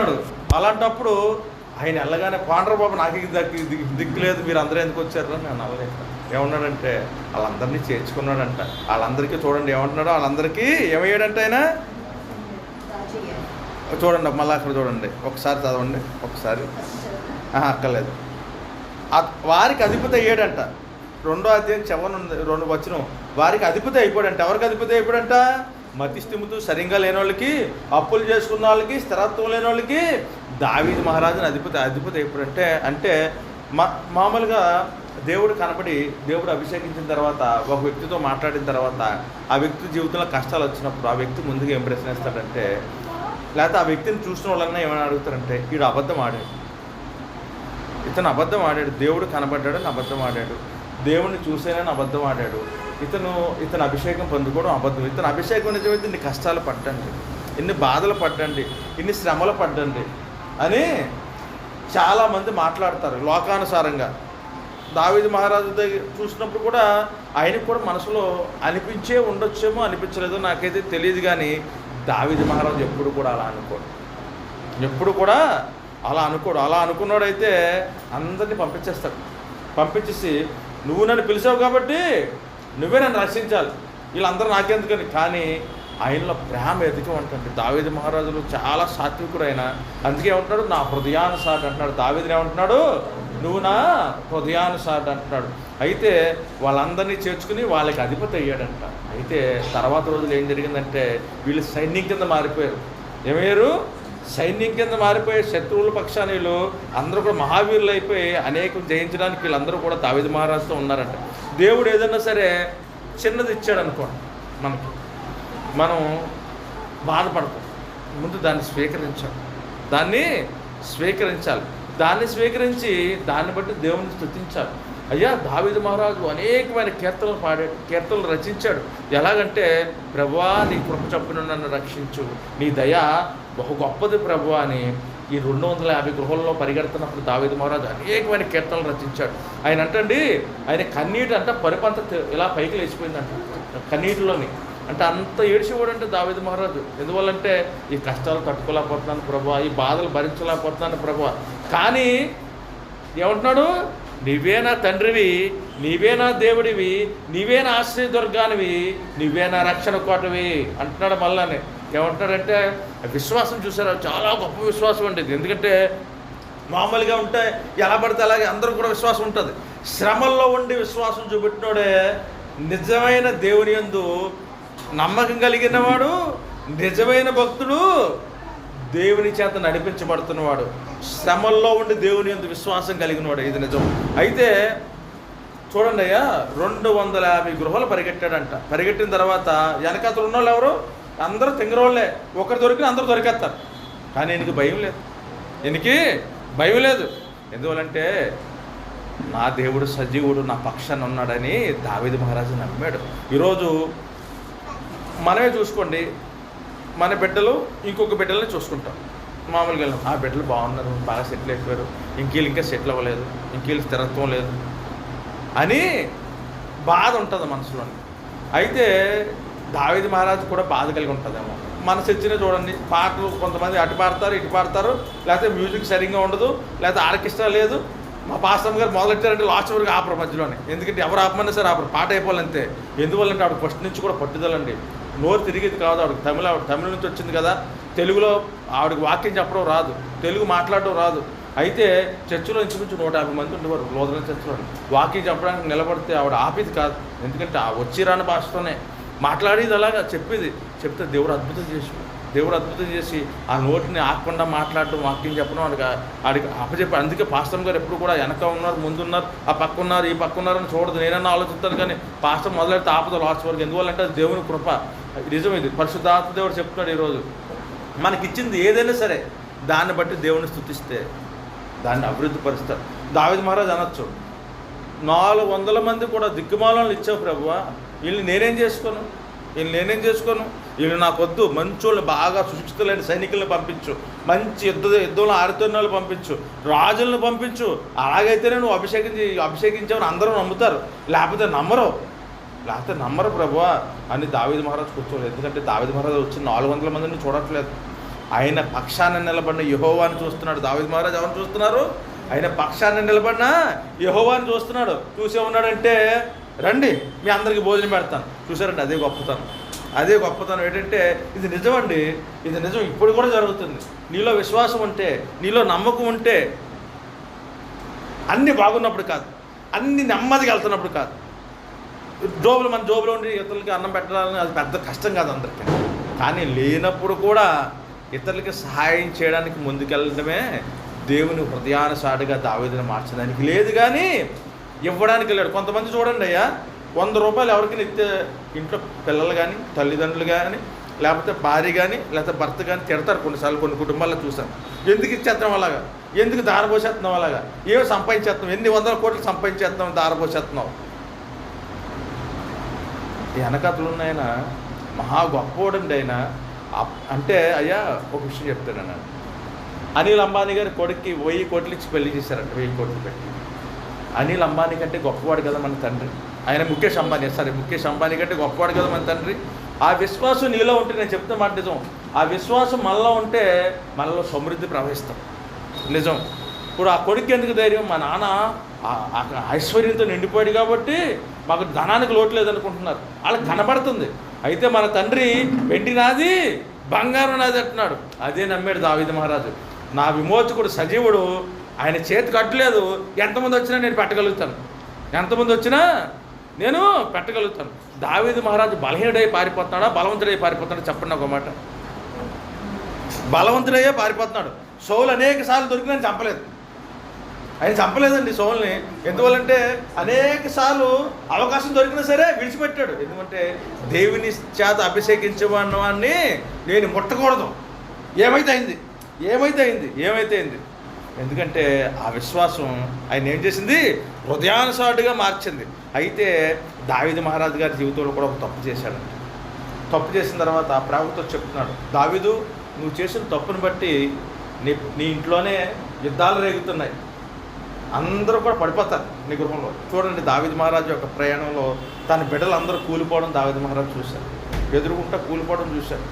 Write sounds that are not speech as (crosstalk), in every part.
చేస్తున్నాడు అలాంటప్పుడు ఆయన వెళ్ళగానే పాండ్రబాబు నాకు దగ్గర దక్కి దిక్కు లేదు మీరు అందరూ ఎందుకు వచ్చారు అని నేను అవ్వలేదు ఏమన్నాడంటే వాళ్ళందరినీ చేర్చుకున్నాడంట. వాళ్ళందరికీ చూడండి ఏమంటున్నాడో వాళ్ళందరికీ ఏమయ్యాడంటే ఆయన? చూడండి మళ్ళీ అక్కడ చూడండి. ఒకసారి చదవండి ఒకసారి. అక్కర్లేదు. వారికి అధిపతి అయ్యాడంట. రెండో అధ్యాయం చెవన్ ఉంది రెండు వచ్చిన వారికి అధిపతి అయిపోయాడంట. ఎవరికి అధిపతి అయిపోయాడంట? మతిస్థిమితు సరిగ్గా లేని వాళ్ళకి అప్పులు చేసుకున్న వాళ్ళకి స్థిరత్వం లేని వాళ్ళకి దావీది మహారాజుని అధిపతి అధిపతి అయిపోయాడంటే అంటే మా మామూలుగా దేవుడు కనబడి దేవుడు అభిషేకించిన తర్వాత ఒక వ్యక్తితో మాట్లాడిన తర్వాత ఆ వ్యక్తి జీవితంలో కష్టాలు వచ్చినప్పుడు ఆ వ్యక్తి ముందుగా ఏం ప్రశ్న ఇస్తాడంటే లేకపోతే ఆ వ్యక్తిని చూసిన వాళ్ళన్నా ఏమైనా అడుగుతారంటే వీడు అబద్ధం ఆడాడు. ఇతను అబద్ధం ఆడాడు. దేవుడు కనబడ్డాడు అబద్ధం ఆడాడు. దేవుడిని చూసేనని అబద్ధం ఆడాడు. ఇతను ఇతను అభిషేకం పొందుకోవడం అబద్ధం. ఇతను అభిషేకం నిజమైతే ఇన్ని కష్టాలు పడ్డండి. ఇన్ని బాధలు పడ్డండి. ఇన్ని శ్రమలు పడ్డండి అని చాలామంది మాట్లాడతారు లోకానుసారంగా. దావీదు మహారాజు దగ్గర చూసినప్పుడు కూడా ఆయనకు కూడా మనసులో అనిపించే ఉండొచ్చేమో అనిపించలేదో నాకైతే తెలియదు కానీ దావీదు మహారాజు ఎప్పుడు కూడా అలా అనుకోడు. ఎప్పుడు కూడా అలా అనుకోడు. అలా అనుకున్నాడైతే అందరినీ పంపించేస్తాడు. పంపించేసి నువ్వు నన్ను పిలిచావు కాబట్టి నువ్వే నన్ను రక్షించాలి. వీళ్ళందరూ నాకెందుకని? కానీ ఆయనలో ప్రేమ ఎదిగి ఉంటుంది దావేది మహారాజులు చాలా సాత్వికుడు ఆయన అందుకే ఏమంటున్నాడు? నా హృదయానుసారి అంటున్నాడు. దావేదిని ఏమంటున్నాడు? నువ్వు నా హృదయానుసారి అంటున్నాడు. అయితే వాళ్ళందరినీ చేర్చుకుని వాళ్ళకి అధిపతి అయ్యాడంట. అయితే తర్వాత రోజులు ఏం జరిగిందంటే వీళ్ళు సైన్యం కింద మారిపోయారు. ఏమయ్యారు? సైన్యం కింద మారిపోయే శత్రువుల పక్షాన వీళ్ళు అందరూ కూడా మహావీరులు అయిపోయి అనేకం జయించడానికి వీళ్ళందరూ కూడా దావిద మహారాజుతో ఉన్నారంట. దేవుడు ఏదన్నా సరే చిన్నది ఇచ్చాడు అనుకోండి మనకి. మనం బాధపడతాం. ముందు దాన్ని స్వీకరించాలి. దాన్ని స్వీకరించాలి. దాన్ని స్వీకరించి దాన్ని బట్టి దేవుని స్థుతించాలి అయ్యా దావిద మహారాజు అనేకమైన కీర్తనలు పాడాడు కీర్తనలు రచించాడు. ఎలాగంటే ప్రభా నీ కృప చప్పున నన్ను రక్షించు. నీ దయ బహు గొప్పది ప్రభు అని ఈ రెండు వందల యాభై గృహల్లో పరిగెడుతున్నప్పుడు దావేది మహారాజు అనేకమైన కీర్తనలు రచించాడు. ఆయన అంటండి ఆయన కన్నీటి అంట పరిపంత ఇలా పైకి లేచిపోయిందంట. కన్నీటిలోని. అంటే అంత ఏడ్చేవాడు అంటే దావేది మహారాజు. ఎందువల్లంటే ఈ కష్టాలు తట్టుకోలేకపోతున్నాను ప్రభు ఈ బాధలు భరించలేకపోతున్నాను ప్రభు. కానీ ఏమంటున్నాడు? నీవే నా తండ్రివి నీవే నా దేవుడివి నీవే నా ఆశ్రయదుర్గానివి నీవే నా రక్షణ కోటవి అంటున్నాడు మళ్ళానే ఏమంటున్నాడంటే విశ్వాసం చూసారా? చాలా గొప్ప విశ్వాసం అండి ఎందుకంటే మామూలుగా ఉంటే ఎలా పడితే అలాగే అందరూ కూడా విశ్వాసం ఉంటుంది. శ్రమల్లో ఉండి విశ్వాసం చూపెట్టినోడే నిజమైన దేవుని యందు నమ్మకం కలిగిన వాడు నిజమైన భక్తుడు దేవుని చేత నడిపించబడుతున్నవాడు. శ్రమల్లో ఉండి దేవుని యందు విశ్వాసం కలిగినవాడు. ఇది నిజం. అయితే చూడండి అయ్యా రెండు వందల యాభై గృహాలు పరిగెట్టాడంట. పరిగెట్టిన తర్వాత వెనకాతలు ఉన్నోళ్ళు ఎవరు? అందరూ తింగరోళ్ళే. ఒకరు దొరికిన అందరూ దొరికేస్తారు. కానీ ఈయనకి భయం లేదు. ఈయనకి భయం లేదు. ఎందువలంటే నా దేవుడు సజీవుడు నా పక్షాన్ని ఉన్నాడని దావేది మహారాజు నమ్మాడు. ఈరోజు మనమే చూసుకోండి. మన బిడ్డలు ఇంకొక బిడ్డలని చూసుకుంటాం. మామూలుగా వెళ్ళాం. ఆ బిడ్డలు బాగున్నారు బాగా సెటిల్ అయిపోయారు. ఇంకీళ్ళు ఇంకా సెటిల్ అవ్వలేదు. ఇంకీళ్ళు స్థిరత్వం లేదు. అని బాధ ఉంటుంది మనసులో అయితే దావేది మహారాజు కూడా బాధ కలిగి ఉంటుందేమో. మన చర్చినే చూడండి పాటలు కొంతమంది అటు పాడతారు ఇటు పాడతారు లేకపోతే మ్యూజిక్ సరిగ్గా ఉండదు లేకపోతే ఆర్కెస్ట్రా లేదు. మా పాస్టమ్ గారు మొదలెట్టారంటే లాస్ట్ వరకు ఆపరు మధ్యలోనే. ఎందుకంటే ఎవరు ఆపమన్నా సరే ఆపరు. పాట అయిపోవాలంతే. ఎందువల్లంటే ఆవిడ ఫస్ట్ నుంచి కూడా పట్టుదలండి. నోరు తిరిగేది కాదు ఆవిడ తమిళ ఆవిడ తమిళ నుంచి వచ్చింది కదా. తెలుగులో ఆవిడకి వాక్యం చెప్పడం రాదు. తెలుగు మాట్లాడడం రాదు. అయితే చర్చిలో ఇంచుమించు నూట యాభై మంది ఉండేవారు లోదల చర్చిలో వాకింగ్ చెప్పడానికి నిలబడితే ఆవిడ ఆపేది కాదు. ఎందుకంటే ఆ వచ్చి రాని భాషతోనే మాట్లాడేది అలాగా చెప్పేది. చెప్తే దేవుడు అద్భుతం చేసి దేవుడు అద్భుతం చేసి ఆ నోటిని ఆకుండా మాట్లాడటం వాక్యం చెప్పడం వాడికి ఆడికి అప్పచెప్పి. అందుకే పాస్టర్ గారు ఎప్పుడు కూడా వెనక ఉన్నారు ముందు ఉన్నారు ఆ పక్క ఉన్నారు ఈ పక్క ఉన్నారని చూడదు. నేనన్నా ఆలోచిస్తాను కానీ పాస్టర్ మొదలెడితే ఆపద లాస్ట్ వరకు. ఎందువల్లంటే అది దేవుని కృప. నిజం ఇది పరిశుద్ధాత్మ దేవుడు చెప్తున్నాడు ఈరోజు. మనకిచ్చింది ఏదైనా సరే దాన్ని బట్టి దేవుని స్థుతిస్తే దాన్ని అభివృద్ధి పరుస్తారు దావిద మహారాజ్ అనొచ్చు. నాలుగు వందల మంది కూడా దిక్కుమాలను ఇచ్చావు ప్రభువా. వీళ్ళు నేనేం చేసుకోను? వీళ్ళు నేనేం చేసుకోను? వీళ్ళు నాకొద్దు. మంచోళ్ళు బాగా సుశిక్షితులైన సైనికులను పంపించు. మంచి యుద్ధ యుద్ధంలో ఆరుతున్న పంపించు. రాజులను పంపించు. అలాగైతేనే నువ్వు అభిషేకించి అభిషేకించావని అందరూ నమ్ముతారు. లేకపోతే నమ్మరు. లేకపోతే నమ్మరు ప్రభువా. అని దావిద మహారాజ్ కూర్చోలేదు ఎందుకంటే దావిద మహారాజ్ వచ్చిన నాలుగు వందల మందిని చూడట్లేదు. ఆయన పక్షాన నిలబడిన యహోవాని చూస్తున్నాడు. దావిద మహారాజ్ ఎవరు చూస్తున్నారు? ఆయన పక్షాన నిలబడిన యహోవాని చూస్తున్నాడు. చూసే ఉన్నాడంటే రండి మీ అందరికీ భోజనం పెడతాను. చూసారండి అదే గొప్పతనం. అదే గొప్పతనం ఏంటంటే ఇది నిజమండి ఇది నిజం ఇప్పుడు కూడా జరుగుతుంది. నీలో విశ్వాసం ఉంటే నీలో నమ్మకం ఉంటే అన్నీ బాగున్నప్పుడు కాదు. అన్ని నెమ్మదిగా వెళ్తున్నప్పుడు కాదు. జోబులు మన జోబులో ఉండి ఇతరులకి అన్నం పెట్టాలని అది పెద్ద కష్టం కాదు అందరికీ. కానీ లేనప్పుడు కూడా ఇతరులకి సహాయం చేయడానికి ముందుకెళ్ళడమే దేవుని హృదయానుసారిగా దావేదిని మార్చడానికి లేదు కానీ ఇవ్వడానికి వెళ్ళాడు కొంతమంది చూడండి అయ్యా వంద రూపాయలు ఎవరికి ఇస్తే ఇంట్లో పిల్లలు కానీ తల్లిదండ్రులు కానీ లేకపోతే భార్య కానీ లేకపోతే భర్త కానీ తిడతారు కొన్నిసార్లు కొన్ని కుటుంబాల్లో చూసాను ఎందుకు ఇచ్చేస్తాం అలాగా? ఎందుకు దారపోసేస్తున్నాం అలాగా? ఏమో సంపాదించేస్తున్నాం ఎన్ని వందల కోట్లు సంపాదించేస్తున్నాం దారపోసేస్తున్నాం వెనకతలు ఉన్నాయన మహా గొప్పోడండి ఆయన. అప్- అంటే అయ్యా ఒక విషయం చెప్తాను అనిల్ అంబానీ గారి కొడుక్కి వెయ్యి కోట్లు ఇచ్చి పెళ్ళి చేశారంట. వెయ్యి కోట్లు పెట్టి. అనిల్ అంబానీ కంటే గొప్పవాడు కదా మన తండ్రి. ఆయన ముఖేష్ అంబానీ సరే ముఖేష్ అంబానీ కంటే గొప్పవాడు కదా మన తండ్రి. ఆ విశ్వాసం నీలో ఉంటే నేను చెప్తే మాట నిజం. ఆ విశ్వాసం మనలో ఉంటే మనలో సమృద్ధి ప్రవహిస్తాం నిజం. ఇప్పుడు ఆ కొడుకు ఎందుకు ధైర్యం? మా నాన్న ఐశ్వర్యంతో నిండిపోయాడు కాబట్టి మాకు ధనానికి లోటు లేదనుకుంటున్నారు. వాళ్ళకి కనబడుతుంది. అయితే మన తండ్రి వెండి నాది బంగారం నాది అంటున్నాడు. అదే నమ్మాడు దావిద మహారాజు. నా విమోచకుడు సజీవుడు ఆయన చేతి కట్టలేదు ఎంతమంది వచ్చినా నేను పెట్టగలుగుతాను. ఎంతమంది వచ్చినా నేను పెట్టగలుగుతాను. దావీదు మహారాజు బలహీనుడై పారిపోతున్నాడా? బలవంతుడై పారిపోతున్నాడు? చెప్పండి నాకు ఒక మాట. బలవంతుడయ్యే పారిపోతున్నాడు. సోలు అనేక సార్లు దొరికిన చంపలేదు. ఆయన చంపలేదండి సోల్ని. ఎందువల్లంటే అనేక సార్లు అవకాశం దొరికినా సరే విడిచిపెట్టాడు. ఎందుకంటే దేవుని చేత అభిషేకించేవాడిని నేను ముట్టకూడదు. ఏమైతే అయింది? ఏమైతే అయింది? ఏమైతే అయింది? ఎందుకంటే ఆ విశ్వాసం ఆయన ఏం చేసింది? హృదయానుసారుడిగా మార్చింది. అయితే దావిది మహారాజు గారి జీవితంలో కూడా ఒక తప్పు చేశాడు. తప్పు చేసిన తర్వాత ప్రభుత్వం చెప్తున్నాడు దావిదు నువ్వు చేసిన తప్పును బట్టి నీ నీ ఇంట్లోనే యుద్ధాలు రేగుతున్నాయి. అందరూ కూడా పడిపోతారు నీ గృహంలో. చూడండి దావిద మహారాజు యొక్క ప్రయాణంలో తన బిడ్డలు అందరూ కూలిపోవడం దావిది మహారాజు చూశారు. ఎదురుకుంటా కూలిపోవడం చూశారు.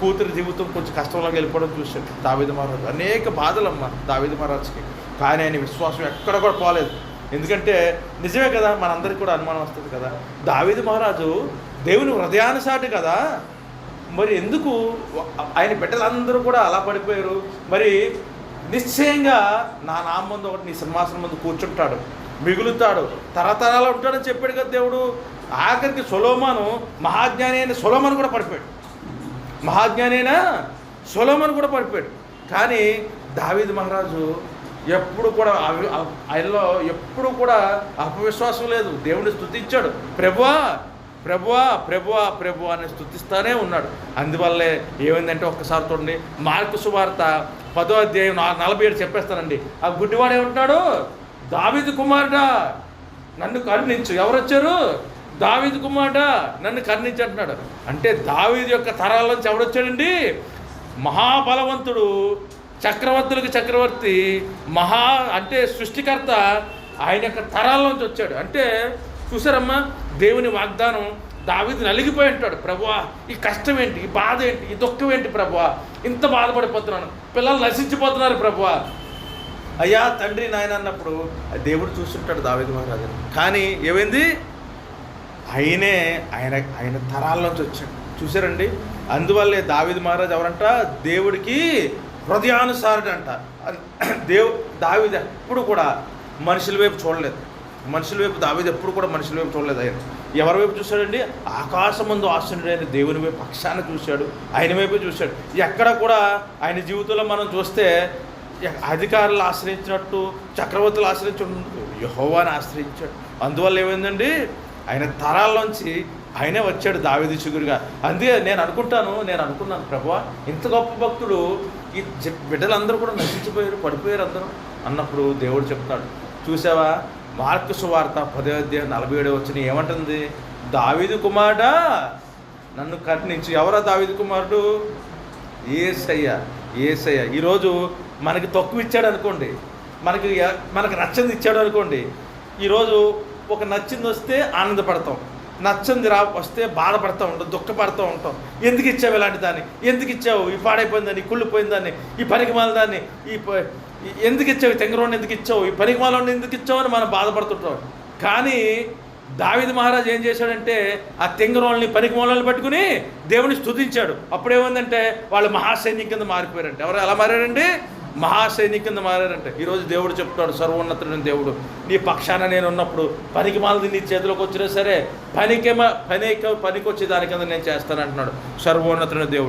కూతురి జీవితం కొంచెం కష్టంలో వెళ్ళిపోవడం చూశాడు దావేది మహారాజు. అనేక బాధలమ్మ దావేది మహారాజుకి. కానీ ఆయన విశ్వాసం ఎక్కడ కూడా పోలేదు. ఎందుకంటే నిజమే కదా మనందరికీ కూడా అనుమానం వస్తుంది కదా. దావేది మహారాజు దేవుని హృదయానుసాటి కదా. మరి ఎందుకు ఆయన బిడ్డలందరూ కూడా అలా పడిపోయారు? మరి నిశ్చయంగా నా నామ ముందు ఒకటి నీ సింహాసనం ముందు కూర్చుంటాడు. మిగులుతాడు. తరతరాలు ఉంటాడని చెప్పాడు కదా దేవుడు. ఆఖరికి సొలోమాను మహాజ్ఞాని అయిన సొలోమాను కూడా పడిపోయాడు. మహాజ్ఞానేనా? అయిన కూడా పడిపోయాడు. కానీ దావీద్ మహారాజు ఎప్పుడు కూడా ఆయనలో ఎప్పుడు కూడా అపవిశ్వాసం లేదు. దేవుడిని స్థుతించాడు ప్రభువా ప్రభువా ప్రభువా ప్రభు అని స్తుతిస్తానే ఉన్నాడు. అందువల్లే ఏమైందంటే ఒక్కసారి చూడండి. మార్కు సువార్త పదో అధ్యాయం నలభై ఏడు చెప్పేస్తానండి. ఆ గుడ్డివాడు ఉంటాడు దావిది కుమారుడా నన్ను కరుణించు. ఎవరు వచ్చారు దావీదు కుమారుడా నన్ను కర్ణించంటున్నాడు. అంటే దావీదు యొక్క తరాల్లోంచి ఎవడొచ్చాడండి? మహాబలవంతుడు చక్రవర్తులకు చక్రవర్తి మహా అంటే సృష్టికర్త ఆయన యొక్క తరాల్లోంచి వచ్చాడు. అంటే చూసారమ్మా దేవుని వాగ్దానం దావీదు నలిగిపోయి ఉంటాడు. ప్రభువా ఈ కష్టం ఏంటి? ఈ బాధ ఏంటి? ఈ దుఃఖం ఏంటి ప్రభువా? ఇంత బాధపడిపోతున్నాను. పిల్లలు నశించిపోతున్నారు ప్రభువా. అయ్యా తండ్రి నాయన అన్నప్పుడు దేవుడు చూస్తుంటాడు దావేది మహారాజు కానీ ఏమైంది? ఆయనే ఆయన ఆయన తరాల్లోంచి వచ్చాడు. చూసారండి అందువల్లే దావిది మహారాజ్ ఎవరంట? దేవుడికి హృదయానుసారుడు అంట (clears throat) దేవు దావిది ఎప్పుడు కూడా మనుషుల వైపు చూడలేదు. మనుషుల వైపు దావిది ఎప్పుడు కూడా మనుషుల వైపు చూడలేదు ఆయన. ఎవరి వైపు చూశాడండి? ఆకాశం ముందు ఆశ్చర్యుడైన దేవుని వైపు పక్షాన చూశాడు. ఆయన వైపు చూశాడు. ఎక్కడ కూడా ఆయన జీవితంలో మనం చూస్తే అధికారులు ఆశ్రయించినట్టు చక్రవర్తులు ఆశ్రయించు యహోవాని ఆశ్రయించాడు. అందువల్ల ఏమైందండి? ఆయన తరాల్లోంచి ఆయనే వచ్చాడు దావేది చిగురుగా. అందుకే నేను అనుకుంటాను నేను అనుకున్నాను ప్రభా ఇంత గొప్ప భక్తుడు ఈ బిడ్డలందరూ కూడా నశించిపోయారు పడిపోయారు అందరూ. అన్నప్పుడు దేవుడు చెప్తాడు చూసావా? మార్కు సువార్త పదే అధ్యాయం నలభై ఏడు వచ్చిన ఏమంటుంది? దావిదు కుమారుడా నన్ను కరుణించు ఎవరా దావిదు కుమారుడు? ఏసయ్య ఏసయ్య. ఈరోజు మనకి తక్కువ ఇచ్చాడు అనుకోండి మనకి ఎ- మనకి నచ్చింది ఇచ్చాడు అనుకోండి ఈరోజు ఒక నచ్చింది వస్తే ఆనందపడతాం. నచ్చంది రా వస్తే బాధపడుతూ ఉంటాం దుఃఖపడుతూ ఉంటాం. ఎందుకు ఇచ్చావు ఇలాంటి దాన్ని? ఎందుకు ఇచ్చావు? ఈ పాడైపోయిందని కుళ్ళిపోయిందని ఈ పనికి దాన్ని ఈ ఎందుకు ఇచ్చావు? ఈ తెంగరోని ఎందుకు ఇచ్చావు? ఈ పనికి మాలని ఎందుకు ఇచ్చావు అని మనం బాధపడుతుంటాం. కానీ దావిద మహారాజ్ ఏం చేశాడంటే ఆ తెంగరోళ్ళని పనికిమాలని పట్టుకుని దేవుని స్థుతించాడు అప్పుడేముందంటే వాళ్ళు మహాసైన్యం కింద మారిపోయారంటే. ఎవరు ఎలా మారారండి? మహాసైనిక కింద మారారంటే. ఈరోజు దేవుడు చెప్తాడు సర్వోన్నతుడైన దేవుడు నీ పక్షాన నేను ఉన్నప్పుడు పనికి మాలది నీ చేతిలోకి వచ్చినా సరే పనికి పనికి పనికి వచ్చే దాని కింద నేను చేస్తాను అంటున్నాడు. సర్వోన్నతుడైన దేవుడు.